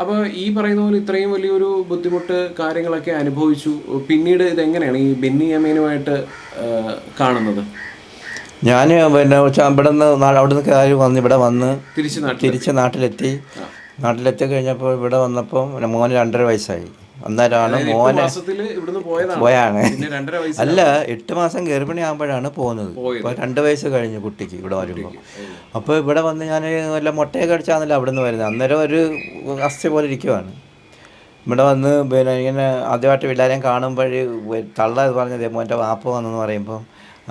അപ്പോൾ ഈ പറയുന്ന പോലെ ഇത്രയും വലിയൊരു ബുദ്ധിമുട്ട് കാര്യങ്ങളൊക്കെ അനുഭവിച്ചു. പിന്നീട് ഇതെങ്ങനെയാണ് ഈ ബെന്നി അമീനുമായിട്ട് കാണുന്നത്? ഞാൻ പിന്നെ ഇവിടെ നിന്ന് അവിടെ നിന്ന് കയറി വന്ന് ഇവിടെ വന്ന് തിരിച്ചു തിരിച്ച് നാട്ടിലെത്തി. നാട്ടിലെത്തി കഴിഞ്ഞപ്പോൾ ഇവിടെ വന്നപ്പോൾ മോന് രണ്ടര വയസ്സായി. അന്നേരമാണ് മോനെ പോയാണ്. അല്ല എട്ട് മാസം ഗർഭിണി ആകുമ്പോഴാണ് പോകുന്നത് ഇപ്പോൾ രണ്ട് വയസ്സ് കഴിഞ്ഞു കുട്ടിക്ക് ഇവിടെ വരുമ്പോൾ അപ്പോൾ ഇവിടെ വന്ന് ഞാൻ വല്ല മുട്ടയൊക്കെ അടിച്ചാന്നല്ല അവിടെ നിന്ന് വരുന്നത്. അന്നേരം ഒരു അസ്ഥി പോലെ ഇരിക്കുവാണ്. ഇവിടെ വന്ന് പിന്നെ ഇങ്ങനെ ആദ്യമായിട്ട് എല്ലാവരെയും കാണുമ്പോൾ തള്ള പറഞ്ഞത് മോന്റെ വാപ്പ വന്നെന്ന് പറയുമ്പോൾ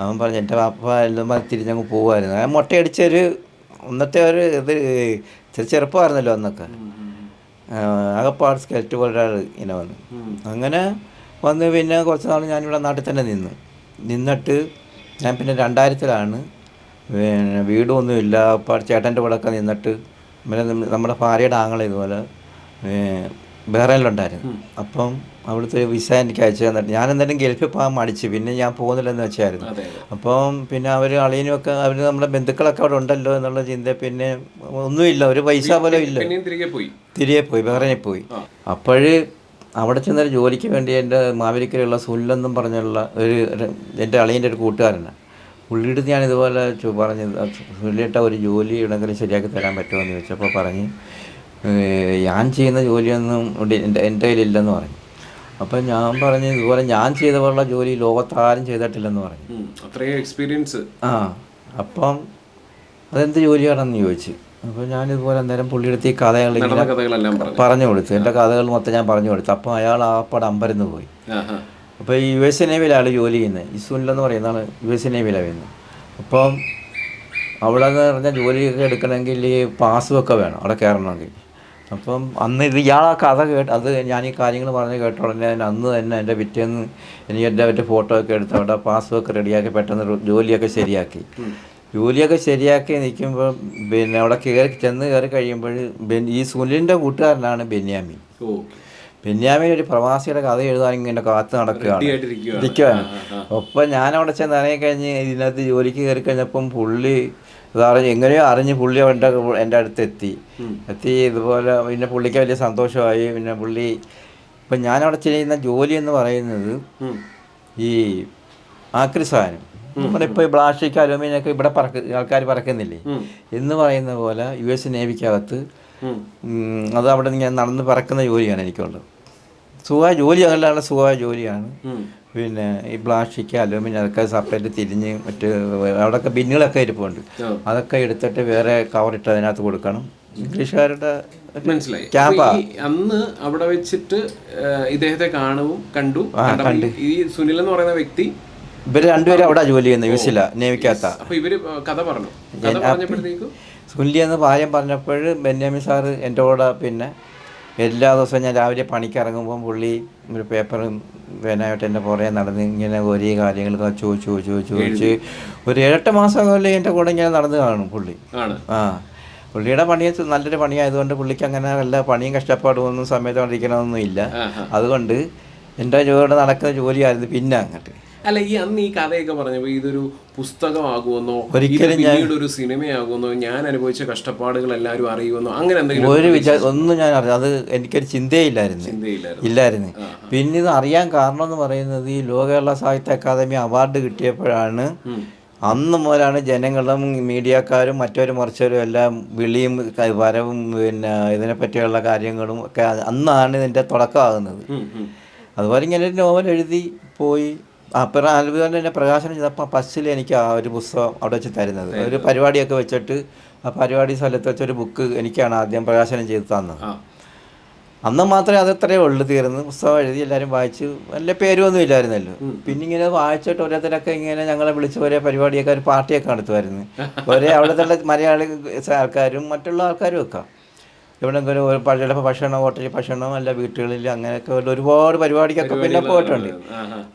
അവൻ പറഞ്ഞു എന്റെ വാപ്പ എല്ലാം തിരിഞ്ഞങ്ങ് പോകുമായിരുന്നു മുട്ടയടിച്ചൊരു ഒന്നത്തെ ഒരു ഇത് ചെറു ചെറുപ്പമായിരുന്നല്ലോ അന്നൊക്കെ. ആകപ്പാട് സ്കെറ്റ് പോലെ ഒരാൾ ഇങ്ങനെ വന്നു. അങ്ങനെ വന്ന് പിന്നെ കുറച്ച് നാൾ ഞാനിവിടെ നാട്ടിൽ തന്നെ നിന്നു. നിന്നിട്ട് ഞാൻ പിന്നെ രണ്ടായിരത്തിലാണ്. പിന്നെ വീടൊന്നുമില്ല അപ്പാട് ചേട്ടന്റെ കൂടെ ഒക്കെ നിന്നിട്ട് പിന്നെ നമ്മ- നമ്മുടെ ഭാര്യയുടെ ആങ്ങളെ ഇതുപോലെ ബഹ്റൈനിലുണ്ടായിരുന്നു അപ്പം അവിടുത്തെ വിസ എനിക്ക് അയച്ചു തന്നിട്ട് ഞാൻ എന്തായാലും ഗൾഫിൽ പോകാൻ മടിച്ച്. പിന്നെ ഞാൻ പോകുന്നില്ലെന്ന് വെച്ചായിരുന്നു. അപ്പം പിന്നെ അവർ അളിയനുമൊക്കെ അവർ നമ്മുടെ ബന്ധുക്കളൊക്കെ അവിടെ ഉണ്ടല്ലോ എന്നുള്ള ചിന്ത പിന്നെ ഒന്നുമില്ല. ഒരു പൈസ പോലും ഇല്ല. തിരികെ പോയി. തിരികെ പോയി ബഹ്റൈനിൽ പോയി. അപ്പോഴ് അവിടെ ചെന്നൊരു ജോലിക്ക് വേണ്ടി എന്റെ മാവേലിക്കലുള്ള സുല്ലെന്നും പറഞ്ഞുള്ള ഒരു എന്റെ അളിയന്റെ ഒരു കൂട്ടുകാരനാണ് പുള്ളിയുടെ ഞാൻ ഇതുപോലെ പറഞ്ഞു സുല്ലിട്ട ഒരു ജോലി ഇടങ്ങളിൽ ശരിയാക്കി തരാൻ പറ്റുമോ എന്ന് ചോദിച്ചപ്പോൾ പറഞ്ഞ് "ഏഹ്, ഞാൻ ചെയ്യുന്ന ജോലിയൊന്നും എന്റെ എന്റെ കയ്യിലില്ലെന്ന് പറഞ്ഞു. അപ്പം ഞാൻ പറഞ്ഞു ഇതുപോലെ ഞാൻ ചെയ്ത പോലുള്ള ജോലി ലോകത്താരും ചെയ്തിട്ടില്ലെന്ന് പറഞ്ഞു. അത്രയും എക്സ്പീരിയൻസ് ആ അപ്പം അതെന്ത് ജോലിയാണെന്ന് ചോദിച്ചു. അപ്പോൾ ഞാനിതുപോലെ അന്നേരം പുള്ളിയെടുത്ത് ഈ കഥകൾ പറഞ്ഞു. കൊടുത്തു. എന്റെ കഥകൾ മൊത്തം ഞാൻ പറഞ്ഞു കൊടുത്തു. അപ്പം അയാൾ ആ പടം അമ്പരന്ന് പോയി. അപ്പോൾ ഈ യു എസ് നേവിയിലാണ് ജോലി ചെയ്യുന്നത് പറയുന്ന ആൾ യു എസ് നേവിയിലാണ് വരുന്നത് അപ്പം അവിടെ എന്ന് പറഞ്ഞാൽ ജോലിയൊക്കെ എടുക്കണമെങ്കിൽ ഈ പാസ്സും വേണം. അവിടെ കയറണമെങ്കിൽ. അപ്പം അന്ന് ഇത് ഇയാൾ ആ കഥ കേട്ട് അത് ഞാൻ ഈ കാര്യങ്ങൾ പറഞ്ഞ് കേട്ട ഉടനെ അന്ന് തന്നെ എന്റെ പിറ്റേന്ന് എനിക്ക് എന്റെ മറ്റേ ഫോട്ടോ ഒക്കെ എടുത്ത് അവിടെ പാസ്ബുക്ക് റെഡിയാക്കി പെട്ടെന്ന് ജോലിയൊക്കെ ശരിയാക്കി. ജോലിയൊക്കെ ശരിയാക്കി നിൽക്കുമ്പോൾ പിന്നെ അവിടെ കയറി ചെന്ന് കയറി കഴിയുമ്പോൾ ഈ സുനിലിന്റെ കൂട്ടുകാരനാണ് ബെന്യാമി ഓ. ബെന്യാമിൻ ഒരു പ്രവാസിയുടെ കഥ എഴുതാൻ ഇങ്ങനെ കാത്ത് നടക്കുകയാണ്. ഇരിക്കുകയാണ്. ഞാൻ അവിടെ ചെന്ന് ഇറങ്ങി കഴിഞ്ഞ് ഇതിനകത്ത് ജോലിക്ക് കയറി കഴിഞ്ഞപ്പം പുള്ളി ഇതറിഞ്ഞ് എങ്ങനെയോ അറിഞ്ഞ് പുള്ളി എന്റെ എന്റെ അടുത്ത് എത്തി. എത്തി ഇതുപോലെ പിന്നെ പുള്ളിക്ക് വലിയ സന്തോഷമായി. പിന്നെ പുള്ളി ഇപ്പം ഞാനവിടെ ചെയ്യുന്ന ജോലി എന്ന് പറയുന്നത് ഈ ആക്രി സാധനം. നമ്മുടെ ഇപ്പോൾ ഈ പ്ലാസ്റ്റിക് അലൂമിനിയം ഒക്കെ ഇവിടെ പറക്ക ആൾക്കാർ പറക്കുന്നില്ലേ? എന്ന് പറയുന്ന പോലെ യു എസ് നേവിക്കകത്ത് അത് അവിടെ ഇങ്ങനെ നടന്ന് പറക്കുന്ന ജോലിയാണ് എനിക്കുള്ളത്. സുഖമായ ജോലി അങ്ങനെയുള്ള സുഖമായ ജോലിയാണ്. പിന്നെ ഈ പ്ലാസ്റ്റിക് അലൂമിനിയം അതൊക്കെ സെപ്പറേറ്റ് തിരിഞ്ഞ് മറ്റ് അവിടെയൊക്കെ ബിന്നുകളൊക്കെ ഇരിപ്പുണ്ട്. അതൊക്കെ എടുത്തിട്ട് വേറെ കവറിട്ട് അതിനകത്ത് കൊടുക്കണം. ഇംഗ്ലീഷുകാരുടെ മനസ്സിലായി. അന്ന് അവിടെ വെച്ചിട്ട് ഇദ്ദേഹത്തെ കാണുവും കണ്ടു. ഈ സുനിൽ എന്ന് പറയുന്ന വ്യക്തി ഇവർ രണ്ടുപേരും അവിടെ ജോലി ചെയ്യുന്നത് യു നിയമിക്കാത്ത അപ്പൊ ഇവർ കഥ പറഞ്ഞു. സുനിലി എന്ന് ഭാര്യം പറഞ്ഞപ്പോൾ ബെന്യാമി സാറ് എന്റെ കൂടെ പിന്നെ എല്ലാ ദിവസവും ഞാൻ രാവിലെ പണിക്കിറങ്ങുമ്പോൾ പുള്ളി ഒരു പേപ്പറും പേനായിട്ട് എന്റെ പുറകെ നടന്ന് ഇങ്ങനെ ഒരേ കാര്യങ്ങളൊക്കെ ചോദിച്ചു ചോദിച്ചു ചോദിച്ചു ഒരു ഏഴെട്ട് മാസം പോലെ എന്റെ കൂടെ ഇങ്ങനെ നടന്ന് കാണും പുള്ളി. ആ. പുള്ളിയുടെ പണി നല്ലൊരു പണിയായതുകൊണ്ട് പുള്ളിക്ക് അങ്ങനെ വല്ല പണിയും കഷ്ടപ്പാടുമൊന്നും സമയത്ത് ഇല്ല. അതുകൊണ്ട് എന്റെ ജോലി നടക്കുന്ന ജോലിയായിരുന്നു പിന്നെ അങ്ങോട്ട്. അല്ല ഈ അന്ന് ഈ കഥയൊക്കെ പറഞ്ഞപ്പോ ഇതൊരു പുസ്തകമാകുമെന്നോ ഒരിക്കലും പിന്നീട് ഒരു സിനിമയാകുമെന്നോ ഞാൻ അനുഭവിച്ച കഷ്ടപ്പാടുകൾ എല്ലാവരും അറിയുമെന്നോ അങ്ങനെ എന്തെങ്കിലും ഒരു വിചാരം ഒന്നും ഞാൻ അറിയാം അത് എനിക്കൊരു ചിന്തയില്ലായിരുന്നു. ചിന്തയില്ലായിരുന്നു. ഇല്ലായിരുന്നു. പിന്നെ ഇത് അറിയാൻ കാരണം എന്ന് പറയുന്നത് ഈ ലോക കേരള സാഹിത്യ അക്കാദമി അവാർഡ് കിട്ടിയപ്പോഴാണ് അന്ന് മുതലാണ് ജനങ്ങളും മീഡിയക്കാരും മറ്റവരും മറിച്ചവരും എല്ലാം വിളിയും വരവും പിന്നെ ഇതിനെപ്പറ്റിയുള്ള കാര്യങ്ങളും ഒക്കെ അന്നാണ് ഇതിന്റെ തുടക്കമാകുന്നത്. അതുപോലെ ഇങ്ങനെ ഒരു നോവൽ എഴുതി പോയി. അപ്പുറം അതുപോലെ തന്നെ പ്രകാശനം ചെയ്തപ്പോൾ ഫസ്റ്റിൽ എനിക്ക് ആ ഒരു പുസ്തകം അവിടെ വെച്ച് തരുന്നത്. ഒരു പരിപാടിയൊക്കെ വെച്ചിട്ട് ആ പരിപാടി സ്ഥലത്ത് വെച്ചൊരു ബുക്ക് എനിക്കാണ് ആദ്യം പ്രകാശനം ചെയ്ത് തന്നത്. അന്ന് മാത്രമേ അത് ഇത്രയേ ഉള്ളു തീർന്ന്. പുസ്തകം എഴുതി എല്ലാവരും വായിച്ചു നല്ല പേരൊന്നും ഇല്ലായിരുന്നല്ലോ. പിന്നെ ഇങ്ങനെ വായിച്ചിട്ട് ഓരോരുത്തരൊക്കെ ഇങ്ങനെ ഞങ്ങളെ വിളിച്ച് ഒരേ പരിപാടിയൊക്കെ ഒരു പാർട്ടിയൊക്കെ നടത്തുമായിരുന്നു. ഒരേ അവിടുത്തെ മലയാളി ആൾക്കാരും മറ്റുള്ള ആൾക്കാരും ഒക്കെ. എവിടെയെങ്കിലും ഒരു ചിലപ്പോൾ ഭക്ഷണം ഹോട്ടലിൽ ഭക്ഷണം അല്ല വീട്ടുകളിൽ അങ്ങനെയൊക്കെ ഉള്ള ഒരുപാട് പരിപാടിക്കൊക്കെ പിന്നെ പോയിട്ടുണ്ട്.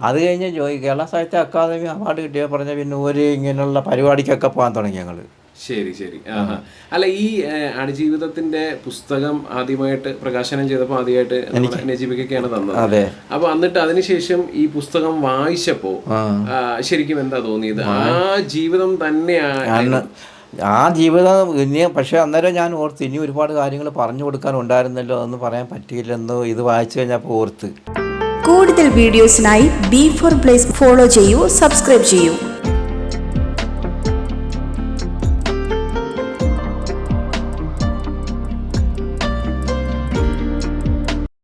അത് കഴിഞ്ഞ് ജോയി കേരള സാഹിത്യ അക്കാദമി അവാർഡ് കിട്ടിയ പറഞ്ഞ പിന്നെ ഒരു ഇങ്ങനെയുള്ള പരിപാടിക്കൊക്കെ പോകാൻ തുടങ്ങി ഞങ്ങൾ ശരി ശരി. അല്ല ഈ അണുജീവിതത്തിന്റെ പുസ്തകം ആദ്യമായിട്ട് പ്രകാശനം ചെയ്തപ്പോൾ ആദ്യമായിട്ട് നജീബിക്കൊക്കെയാണ് തന്നത്. അപ്പൊ എന്നിട്ട് അതിനുശേഷം ഈ പുസ്തകം വായിച്ചപ്പോ ശരിക്കും എന്താ തോന്നിയത്? ആ ജീവിതം തന്നെയാണ് ആ ജീവിതം ഇനി പക്ഷേ അന്നേരം ഞാൻ ഓർത്ത് ഇനി ഒരുപാട് കാര്യങ്ങൾ പറഞ്ഞു കൊടുക്കാൻ ഉണ്ടായിരുന്നല്ലോ എന്ന് പറയാൻ പറ്റിയില്ലെന്നോ ഇത് വായിച്ചു കഴിഞ്ഞപ്പോൾ ഓർത്ത് കൂടുതൽ വീഡിയോസിനായി ബി ഫോർ പ്ലേസ് ഫോളോ ചെയ്യൂ സബ്സ്ക്രൈബ് ചെയ്യൂ.